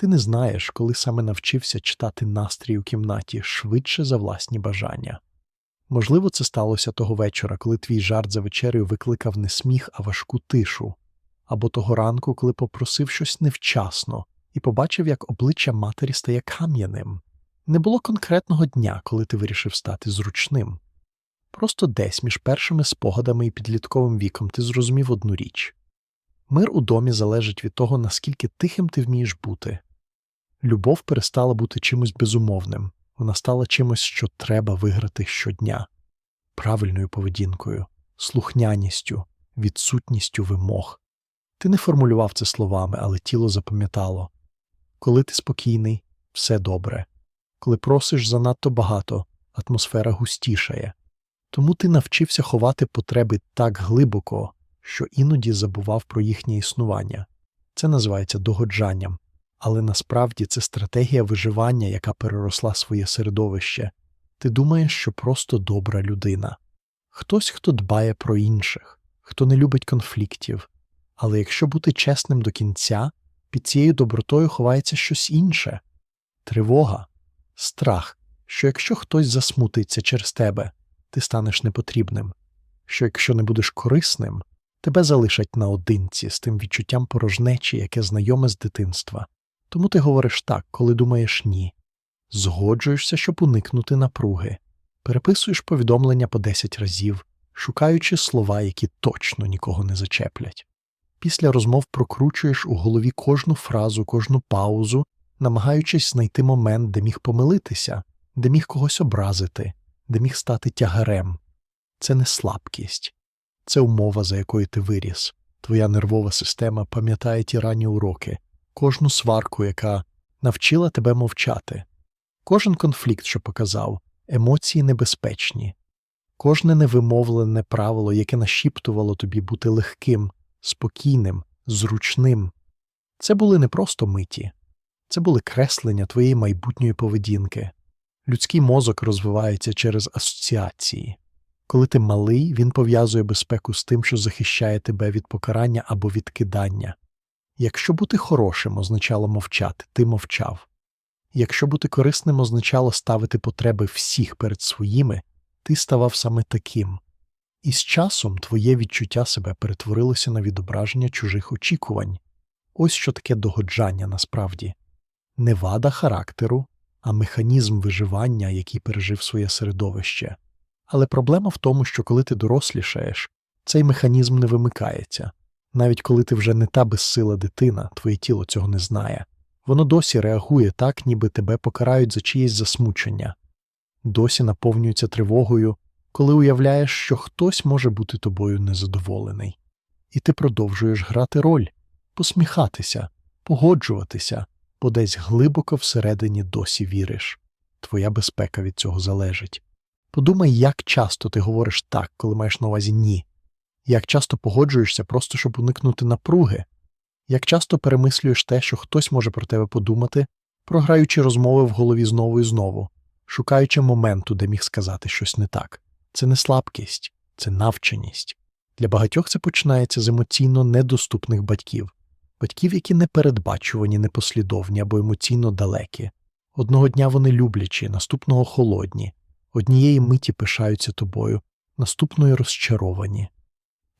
Ти не знаєш, коли саме навчився читати настрій у кімнаті швидше за власні бажання. Можливо, це сталося того вечора, коли твій жарт за вечерею викликав не сміх, а важку тишу, або того ранку, коли попросив щось невчасно і побачив, як обличчя матері стає кам'яним. Не було конкретного дня, коли ти вирішив стати зручним. Просто десь між першими спогадами і підлітковим віком ти зрозумів одну річ мир у домі залежить від того, наскільки тихим ти вмієш бути. Любов перестала бути чимось безумовним, вона стала чимось, що треба виграти щодня, правильною поведінкою, слухняністю, відсутністю вимог. Ти не формулював це словами, але тіло запам'ятало коли ти спокійний, все добре. Коли просиш занадто багато, атмосфера густішає. Тому ти навчився ховати потреби так глибоко, що іноді забував про їхнє існування. Це називається догоджанням, але насправді це стратегія виживання, яка переросла своє середовище. Ти думаєш, що просто добра людина. Хтось, хто дбає про інших, хто не любить конфліктів. Але якщо бути чесним до кінця, під цією добротою ховається щось інше тривога, страх, що якщо хтось засмутиться через тебе, ти станеш непотрібним, що якщо не будеш корисним, тебе залишать наодинці з тим відчуттям порожнечі, яке знайоме з дитинства. Тому ти говориш так, коли думаєш ні, згоджуєшся, щоб уникнути напруги, переписуєш повідомлення по 10 разів, шукаючи слова, які точно нікого не зачеплять. Після розмов прокручуєш у голові кожну фразу, кожну паузу, намагаючись знайти момент, де міг помилитися, де міг когось образити, де міг стати тягарем. Це не слабкість, це умова, за якою ти виріс. Твоя нервова система пам'ятає ті ранні уроки, кожну сварку, яка навчила тебе мовчати, кожен конфлікт, що показав, емоції небезпечні, кожне невимовлене правило, яке нашіптувало тобі бути легким, спокійним, зручним. Це були не просто миті, це були креслення твоєї майбутньої поведінки. Людський мозок розвивається через асоціації. Коли ти малий, він пов'язує безпеку з тим, що захищає тебе від покарання або відкидання. Якщо бути хорошим означало мовчати, ти мовчав. Якщо бути корисним означало ставити потреби всіх перед своїми, ти ставав саме таким. І з часом твоє відчуття себе перетворилося на відображення чужих очікувань. Ось що таке догоджання насправді не вада характеру, а механізм виживання, який пережив своє середовище. Але проблема в тому, що коли ти дорослішаєш, цей механізм не вимикається. Навіть коли ти вже не та безсила дитина, твоє тіло цього не знає. Воно досі реагує так, ніби тебе покарають за чиєсь засмучення, досі наповнюється тривогою, коли уявляєш, що хтось може бути тобою незадоволений. І ти продовжуєш грати роль, посміхатися, погоджуватися, бо десь глибоко всередині досі віриш. Твоя безпека від цього залежить. Подумай, як часто ти говориш так, коли маєш на увазі ні, як часто погоджуєшся просто щоб уникнути напруги, як часто перемислюєш те, що хтось може про тебе подумати, програючи розмови в голові знову і знову, шукаючи моменту, де міг сказати щось не так. Це не слабкість, це навченість. Для багатьох це починається з емоційно недоступних батьків, батьків, які непередбачувані, непослідовні або емоційно далекі. Одного дня вони люблячі, наступного холодні, однієї миті пишаються тобою, наступної розчаровані.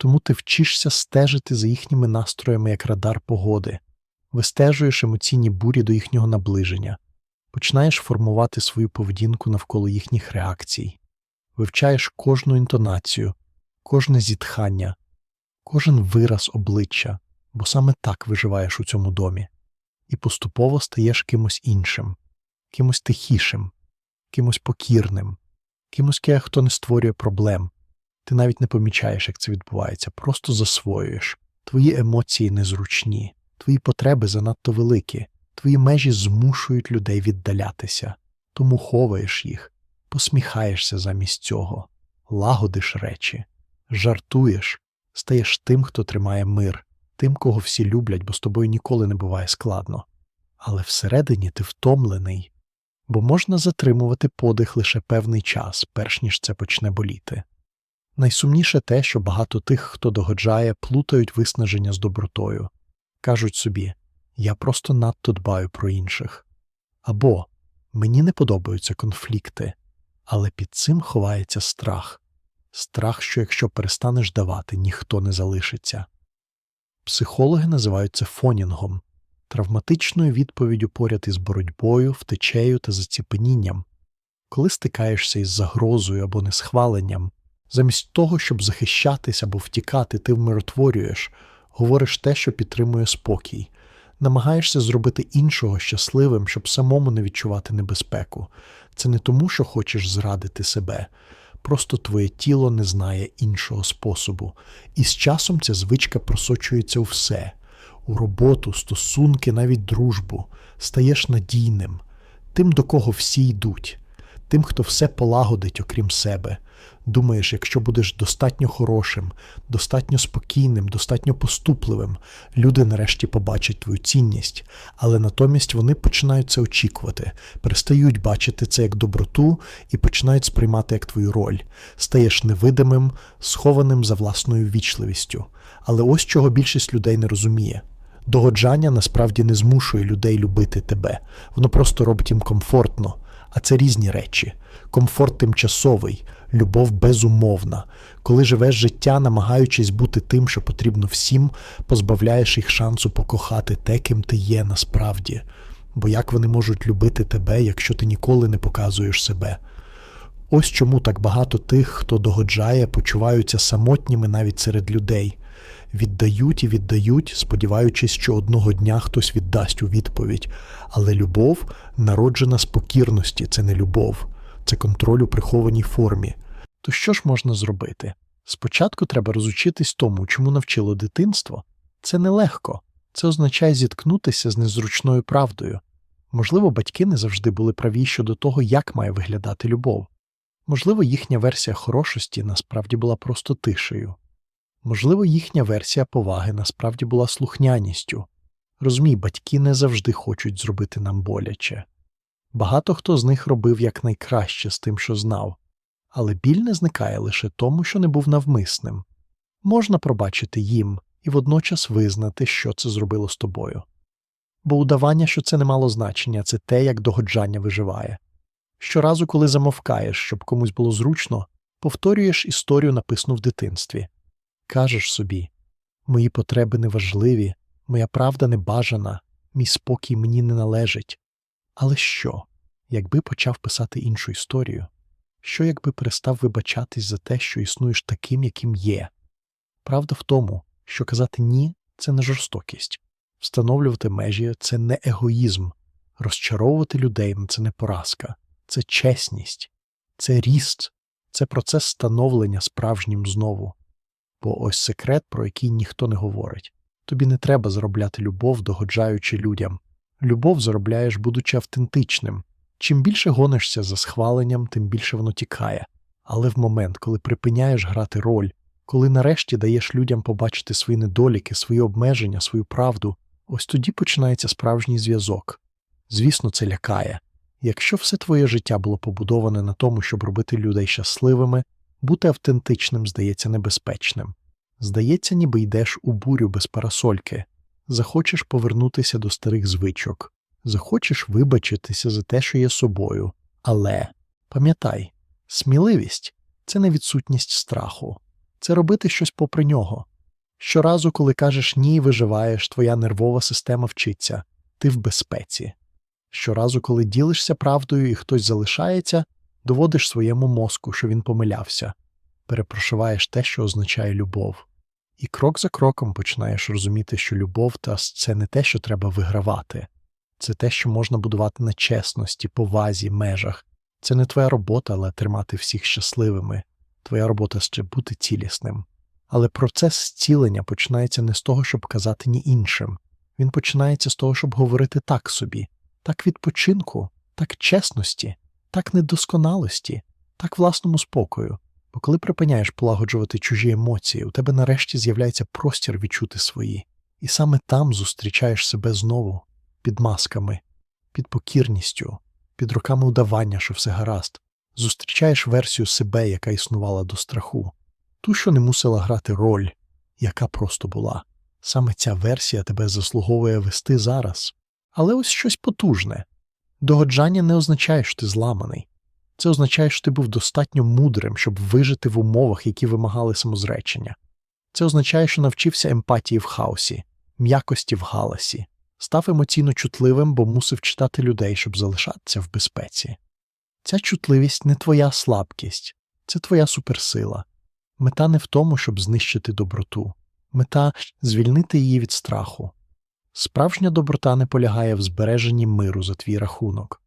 Тому ти вчишся стежити за їхніми настроями як радар погоди, вистежуєш емоційні бурі до їхнього наближення, починаєш формувати свою поведінку навколо їхніх реакцій, вивчаєш кожну інтонацію, кожне зітхання, кожен вираз обличчя, бо саме так виживаєш у цьому домі, і поступово стаєш кимось іншим, кимось тихішим, кимось покірним, кимось, хто не створює проблем. Ти навіть не помічаєш, як це відбувається, просто засвоюєш. Твої емоції незручні, твої потреби занадто великі, твої межі змушують людей віддалятися, тому ховаєш їх, посміхаєшся замість цього, лагодиш речі, жартуєш, стаєш тим, хто тримає мир, тим, кого всі люблять, бо з тобою ніколи не буває складно. Але всередині ти втомлений, бо можна затримувати подих лише певний час, перш ніж це почне боліти. Найсумніше те, що багато тих, хто догоджає, плутають виснаження з добротою, кажуть собі я просто надто дбаю про інших. Або мені не подобаються конфлікти, але під цим ховається страх страх, що якщо перестанеш давати, ніхто не залишиться. Психологи називають це фонінгом, травматичною відповіддю поряд із боротьбою, втечею та заціпенінням. Коли стикаєшся із загрозою або несхваленням, замість того, щоб захищатись або втікати, ти вмиротворюєш, говориш те, що підтримує спокій, намагаєшся зробити іншого щасливим, щоб самому не відчувати небезпеку. Це не тому, що хочеш зрадити себе, просто твоє тіло не знає іншого способу, і з часом ця звичка просочується у все. У роботу, стосунки, навіть дружбу, стаєш надійним, тим, до кого всі йдуть, тим, хто все полагодить, окрім себе. Думаєш, якщо будеш достатньо хорошим, достатньо спокійним, достатньо поступливим, люди нарешті побачать твою цінність, але натомість вони починають це очікувати, перестають бачити це як доброту і починають сприймати як твою роль, стаєш невидимим, схованим за власною вічливістю. Але ось чого більшість людей не розуміє. Догоджання насправді не змушує людей любити тебе, воно просто робить їм комфортно, а це різні речі. Комфорт тимчасовий, любов безумовна. Коли живеш життя, намагаючись бути тим, що потрібно всім, позбавляєш їх шансу покохати те, ким ти є насправді. Бо як вони можуть любити тебе, якщо ти ніколи не показуєш себе? Ось чому так багато тих, хто догоджає, почуваються самотніми навіть серед людей віддають і віддають, сподіваючись, що одного дня хтось віддасть у відповідь. Але любов народжена з покірності, це не любов, це контроль у прихованій формі. То що ж можна зробити? Спочатку треба розучитись тому, чому навчило дитинство. Це нелегко, це означає зіткнутися з незручною правдою. Можливо, батьки не завжди були праві щодо того, як має виглядати любов. Можливо, їхня версія хорошості насправді була просто тишею. Можливо, їхня версія поваги насправді була слухняністю. Розумій, батьки не завжди хочуть зробити нам боляче. Багато хто з них робив якнайкраще з тим, що знав, але біль не зникає лише тому, що не був навмисним. Можна пробачити їм і водночас визнати, що це зробило з тобою. Бо удавання, що це не мало значення, це те, як догоджання виживає. Щоразу, коли замовкаєш, щоб комусь було зручно, повторюєш історію, написану в дитинстві. Кажеш собі мої потреби неважливі, моя правда не бажана, мій спокій мені не належить. Але що, якби почав писати іншу історію? Що, якби перестав вибачатись за те, що існуєш таким, яким є? Правда в тому, що казати ні це не жорстокість, встановлювати межі це не егоїзм, розчаровувати людей це не поразка, це чесність, це ріст, це процес становлення справжнім знову. Бо ось секрет, про який ніхто не говорить. Тобі не треба заробляти любов, догоджаючи людям. Любов заробляєш, будучи автентичним. Чим більше гонишся за схваленням, тим більше воно тікає. Але в момент, коли припиняєш грати роль, коли нарешті даєш людям побачити свої недоліки, свої обмеження, свою правду, ось тоді починається справжній зв'язок. Звісно, це лякає. Якщо все твоє життя було побудоване на тому, щоб робити людей щасливими, бути автентичним здається небезпечним. Здається, ніби йдеш у бурю без парасольки, захочеш повернутися до старих звичок, захочеш вибачитися за те, що є собою. Але пам'ятай, сміливість це не відсутність страху, це робити щось попри нього. Щоразу, коли кажеш ні, виживаєш, твоя нервова система вчиться, ти в безпеці. Щоразу, коли ділишся правдою і хтось залишається, доводиш своєму мозку, що він помилявся, перепрошиваєш те, що означає любов. І крок за кроком починаєш розуміти, що любов та це не те, що треба вигравати, це те, що можна будувати на чесності, повазі, межах. Це не твоя робота, але тримати всіх щасливими, твоя робота ще бути цілісним. Але процес зцілення починається не з того, щоб казати ні іншим. Він починається з того, щоб говорити так собі, так відпочинку, так чесності, так недосконалості, так власному спокою. Бо коли припиняєш полагоджувати чужі емоції, у тебе нарешті з'являється простір відчути свої, і саме там зустрічаєш себе знову під масками, під покірністю, під роками удавання, що все гаразд, зустрічаєш версію себе, яка існувала до страху, ту, що не мусила грати роль, яка просто була. Саме ця версія тебе заслуговує вести зараз. Але ось щось потужне. Догоджання не означає, що ти зламаний. Це означає, що ти був достатньо мудрим, щоб вижити в умовах, які вимагали самозречення. Це означає, що навчився емпатії в хаосі, м'якості в галасі, став емоційно чутливим, бо мусив читати людей, щоб залишатися в безпеці. Ця чутливість не твоя слабкість, це твоя суперсила. Мета не в тому, щоб знищити доброту, мета звільнити її від страху. Справжня доброта не полягає в збереженні миру за твій рахунок.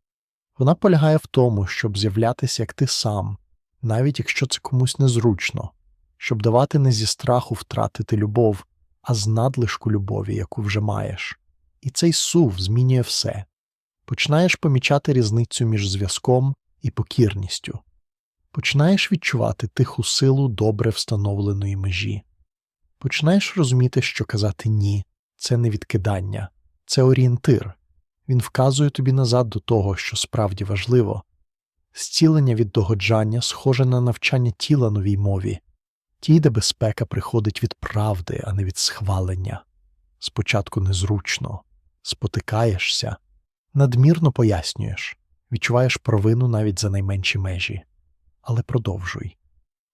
Вона полягає в тому, щоб з'являтися як ти сам, навіть якщо це комусь незручно, щоб давати не зі страху втратити любов, а з надлишку любові, яку вже маєш. І цей сув змінює все. Починаєш помічати різницю між зв'язком і покірністю. Починаєш відчувати тиху силу добре встановленої межі. Починаєш розуміти, що казати ні це не відкидання, це орієнтир. Він вказує тобі назад до того, що справді важливо. Зцілення від догоджання схоже на навчання тіла новій мові, тій, де безпека приходить від правди, а не від схвалення. Спочатку незручно, спотикаєшся, надмірно пояснюєш, відчуваєш провину навіть за найменші межі. Але продовжуй.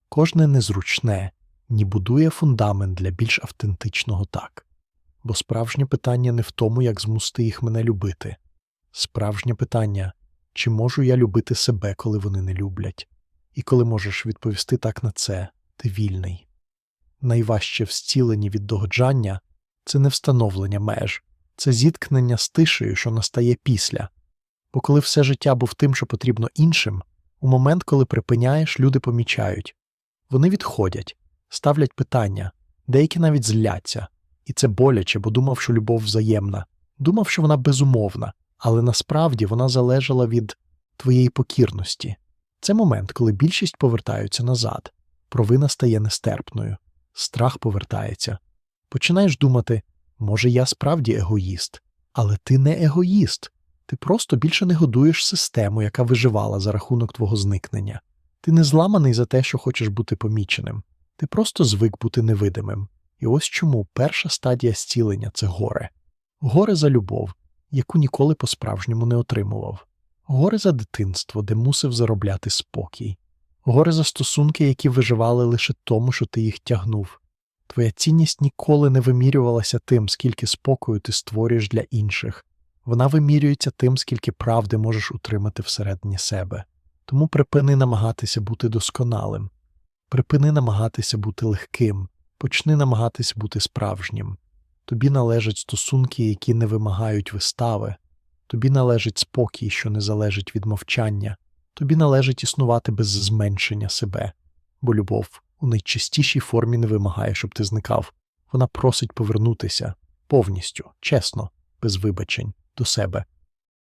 Кожне незручне ні будує фундамент для більш автентичного так. Бо справжнє питання не в тому, як змусити їх мене любити. Справжнє питання чи можу я любити себе, коли вони не люблять, і коли можеш відповісти так на це, ти вільний. Найважче в від догоджання це не встановлення меж, це зіткнення з тишею, що настає після. Бо коли все життя був тим, що потрібно іншим, у момент, коли припиняєш, люди помічають вони відходять, ставлять питання, деякі навіть зляться. І це боляче, бо думав, що любов взаємна, думав, що вона безумовна, але насправді вона залежала від твоєї покірності. Це момент, коли більшість повертаються назад, провина стає нестерпною, страх повертається. Починаєш думати, може, я справді егоїст, але ти не егоїст. Ти просто більше не годуєш систему, яка виживала за рахунок твого зникнення. Ти не зламаний за те, що хочеш бути поміченим, ти просто звик бути невидимим. І ось чому перша стадія зцілення це горе, горе за любов, яку ніколи по-справжньому не отримував, горе за дитинство, де мусив заробляти спокій, горе за стосунки, які виживали лише тому, що ти їх тягнув. Твоя цінність ніколи не вимірювалася тим, скільки спокою ти створюєш для інших, вона вимірюється тим, скільки правди можеш утримати всередині себе. Тому припини намагатися бути досконалим, припини намагатися бути легким. Почни намагатись бути справжнім. Тобі належать стосунки, які не вимагають вистави, тобі належить спокій, що не залежить від мовчання, тобі належить існувати без зменшення себе, бо любов у найчистішій формі не вимагає, щоб ти зникав. Вона просить повернутися повністю, чесно, без вибачень, до себе.